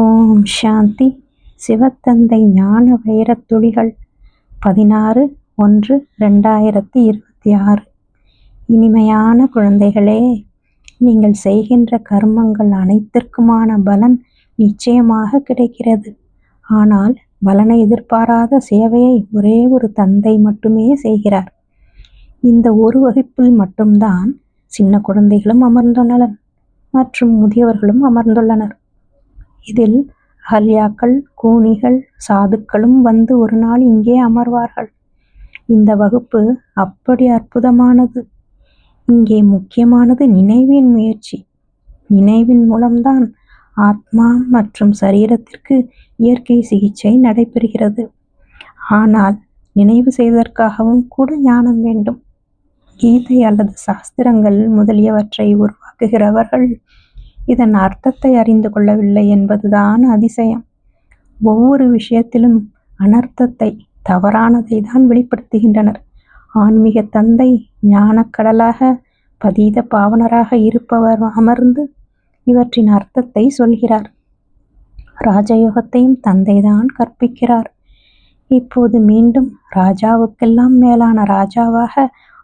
ஓம் சாந்தி. சிவத்தந்தை ஞான வைரத் துளிகள். பதினாறு ஒன்று ரெண்டாயிரத்தி இருபத்தி ஆறு. இனிமையான குழந்தைகளே நீங்கள் செய்கின்ற கர்மங்கள் அனைத்திற்குமான பலன் நிச்சயமாக கிடைக்கிறது. ஆனால் பலனை எதிர்பாராத சேவையை ஒரே ஒரு தந்தை மட்டுமே செய்கிறார். இந்த ஒரு வகுப்பில் மட்டும்தான் சின்ன குழந்தைகளும் அமர்ந்துள்ளனர் மற்றும் முதியவர்களும் அமர்ந்துள்ளனர். இதில் அகல்யாக்கள் கூனிகள் சாதுக்களும் வந்து ஒரு நாள் இங்கே அமர்வார்கள். இந்த வகுப்பு அப்படி அற்புதமானது. இங்கே முக்கியமானது நினைவின் முயற்சி. நினைவின் மூலம்தான் ஆத்மா மற்றும் சரீரத்திற்கு இயற்கை சிகிச்சை நடைபெறுகிறது. ஆனால் நினைவு செய்வதற்காகவும் கூட ஞானம் வேண்டும். கீதை அல்லது சாஸ்திரங்கள் முதலியவற்றை உருவாக்குகிறவர்கள் இதன் அர்த்தத்தை அறிந்து கொள்ளவில்லை என்பதுதான் அதிசயம். ஒவ்வொரு விஷயத்திலும் அனர்த்தத்தை தவறானதை தான் வெளிப்படுத்துகின்றனர். ஆன்மீக தந்தை ஞானக்கடலாக பதீத பாவனராக இருப்பவர் அமர்ந்து இவற்றின் அர்த்தத்தை சொல்கிறார். ராஜயோகத்தையும் தந்தைதான் கற்பிக்கிறார். இப்போது மீண்டும் ராஜாவுக்கெல்லாம் மேலான ராஜாவாக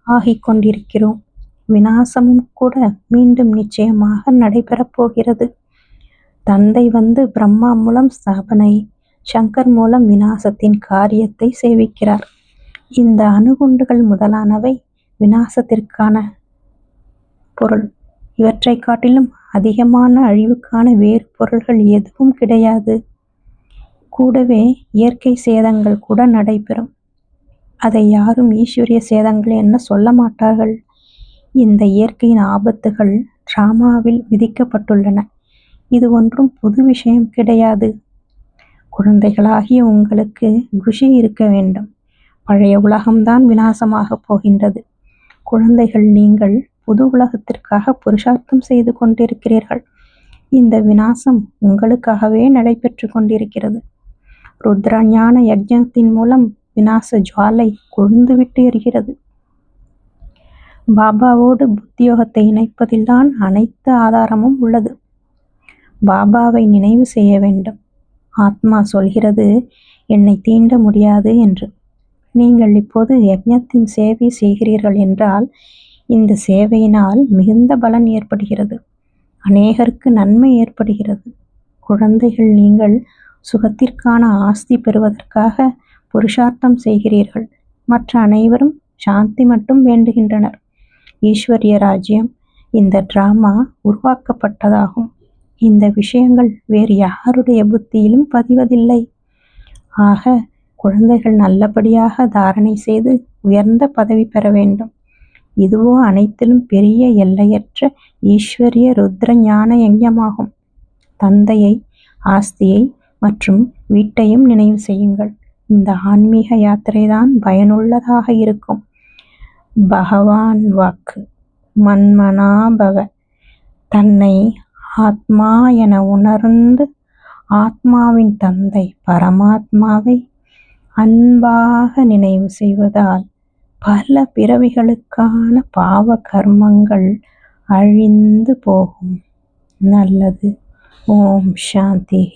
ஆகிக் கொண்டிருக்கிறோம் வினாசமும் கூட மீண்டும் நிச்சயமாக நடைபெறப் போகிறது. தந்தை வந்து பிரம்மா மூலம் ஸ்தாபனை சங்கர் மூலம் வினாசத்தின் காரியத்தை சேவிக்கிறார். இந்த அணுகுண்டுகள் முதலானவை விநாசத்திற்கான பொருள். இவற்றை காட்டிலும் அதிகமான அழிவுக்கான வேறு பொருள்கள் எதுவும் கிடையாது. கூடவே இயற்கை சேதங்கள் கூட நடைபெறும். அதை யாரும் ஈஸ்வரிய சேதங்கள் என்ன சொல்ல மாட்டார்கள். இந்த இயற்கையின் ஆபத்துகள் டிராமாவில் விதிக்கப்பட்டுள்ளன. இது ஒன்றும் புது விஷயம் கிடையாது. குழந்தைகளாகிய உங்களுக்கு குஷி இருக்க வேண்டும். பழைய உலகம்தான் விநாசமாக போகின்றது. குழந்தைகள் நீங்கள் புது உலகத்திற்காக புருஷார்த்தம் செய்து கொண்டிருக்கிறீர்கள். இந்த விநாசம் உங்களுக்காகவே நடைபெற்று கொண்டிருக்கிறது. ருத்ரஞான யஜ்ஞத்தின் மூலம் விநாச ஜுவாலை கொழுந்துவிட்டு எரிகிறது. பாபாவோடு புத்தியோகத்தை இணைப்பதில்தான் அனைத்து ஆதாரமும் உள்ளது. பாபாவை நினைவு செய்ய வேண்டும். ஆத்மா சொல்கிறது என்னை தீண்ட முடியாது என்று. நீங்கள் இப்போது யஜ்ஞத்தின் சேவை செய்கிறீர்கள் என்றால் இந்த சேவையினால் மிகுந்த பலன் ஏற்படுகிறது. அநேகருக்கு நன்மை ஏற்படுகிறது. குழந்தைகள் நீங்கள் சுகத்திற்கான ஆஸ்தி பெறுவதற்காக புருஷார்த்தம் செய்கிறீர்கள். மற்ற அனைவரும் சாந்தி மட்டும் வேண்டுகின்றனர். ஈஸ்வரிய ராஜ்யம். இந்த டிராமா உருவாக்கப்பட்டதாகும். இந்த விஷயங்கள் வேறு யாருடைய புத்தியிலும் பதிவதில்லை. ஆக குழந்தைகள் நல்லபடியாக தாரணை செய்து உயர்ந்த பதவி பெற வேண்டும். இதுவோ அனைத்திலும் பெரிய எல்லையற்ற ஈஸ்வரிய ருத்ர ஞான யஜ்யமாகும். தந்தையை ஆஸ்தியை மற்றும் வீட்டையும் நினைவு செய்யுங்கள். இந்த ஆன்மீக யாத்திரைதான் பயனுள்ளதாக இருக்கும். பகவான் வாக்கு. மன்மனாபவ தன்னை ஆத்மா என உணர்ந்து ஆத்மாவின் தந்தை பரமாத்மாவை அன்பாக நினைவு செய்வதால் பல பிறவிகளுக்கான பாவ கர்மங்கள் அழிந்து போகும். நல்லது. ஓம் சாந்தி.